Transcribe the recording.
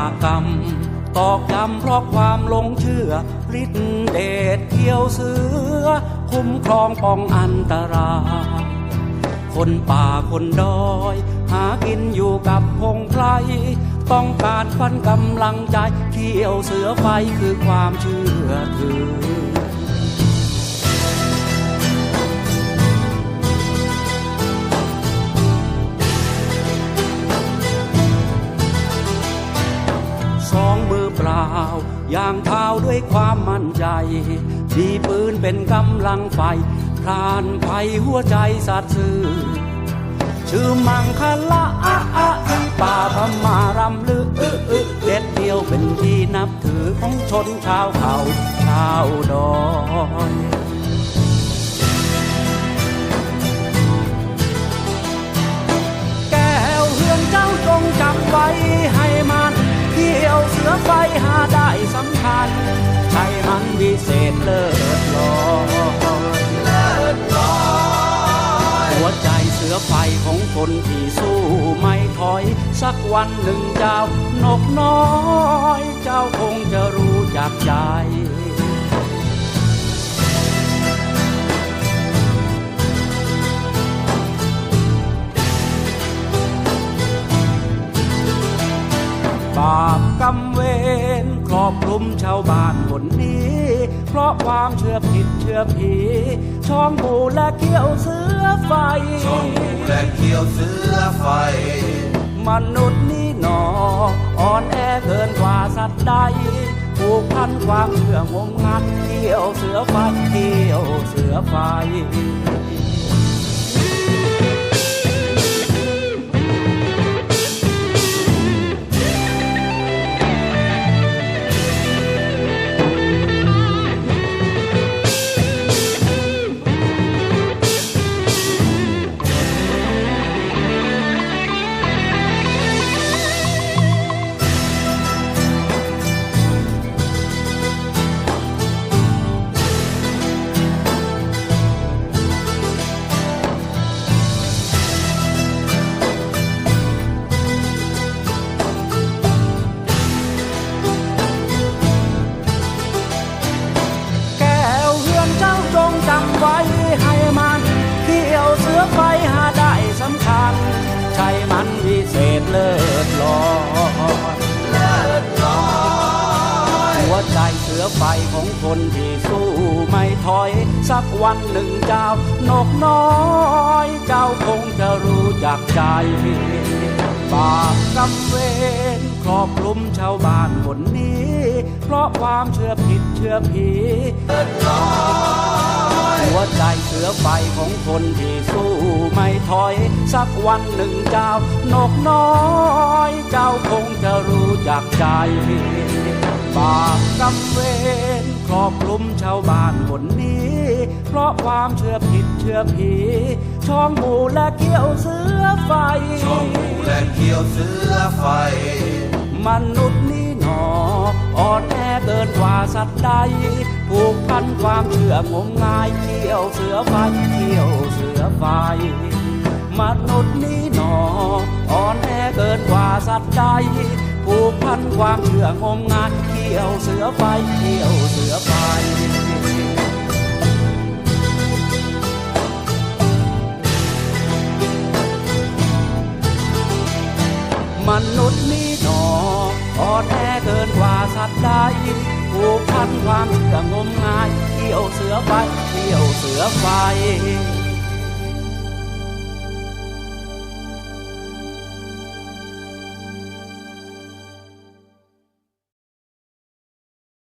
ากกรรม ตอกย้ำเพราะความหลงเชื่อฤทธิเดชเที่ยวเสือ คุ้มครองป้องอันตรายคนป่าคนดอย หากินอยู่กับพงไพรต้องการควันกำลังใจเที่ยวเสือไฟคือความเชื่อถือ องมือเปล่าย่างเท้าด้วยความมั่นใจดีปืนเป็นกำลังไฟพรานภัยหัวใจสัตว์ซื่อชื่อมังคละอะอะที่ป่าพมารำลึกอึอึเด็ดเดียวเป็นที่นับถือของชนชาวเขาชาวดอยแก้วเฮือนเจ้าจงจำไว้ให้มันเที่ย วเสือไฟหาได้สำคัญใช่มันวิเศษเลิศลอยเลิศลอยหัวใจเสือไฟของคนที่สู้ไม่ถอย สักวันหนึ่งเจ้านกน้อย เจ้าคงจะรู้จักใจ มเวรครอบคลุมชาวบ้านคนนี้ เพราะความเชื่อผิดเชื่อผี ช่องหูและเขี้ยวเสือไฟ ช่องหูและเขี้ยวเสือไฟ มนุษย์นี่หนอ อ่อนแอเกินกว่าสัตว์ใดผูกพันความเชื่องมงัดเที่ยวเสือไฟเที่ยวเสือไฟ วิเลิศลอยเลิศลอยหัวใจเสือไฟของคนที่สู้ไม่ถอย สักวันหนึ่งเจ้านกน้อย เจ้าคงจะรู้จักใจบาปกรรมเวรครอบคลุมชาวบ้านคนนี้ เพราะความเชื่อผิดเชื่อผี หัวใจเสือไฟของคนที่สู้ไม่ถอย สักวันหนึ่งเจ้านกน้อย เจ้าคงจะรู้จักใจบาปกรรมเวรครอบคลุมชาวบ้านคนนี้ เพราะความเชื่อผิดเชื่อผี ช่องหมูและเกี้ยวเสือไฟ ช่องหูและเขี้ยวเสือไฟ มนุษย์นี่หนออ่อนแอเกินกว่าสัตว์ใด ผูกพันความเชื่องมงายเที่ยวเสือไฟเที่ยวเสือไฟมนุษย์นี่หนออ่อนแอเกินกว่าสัตว์ใดผูกพันความเชื่องมงายเที่ยวเสือไฟเที่ยวเสือไฟ สัตว์ใดผูกพันความเชื่องมงายเที่ยวเสือไฟเที่ยวเสือไฟ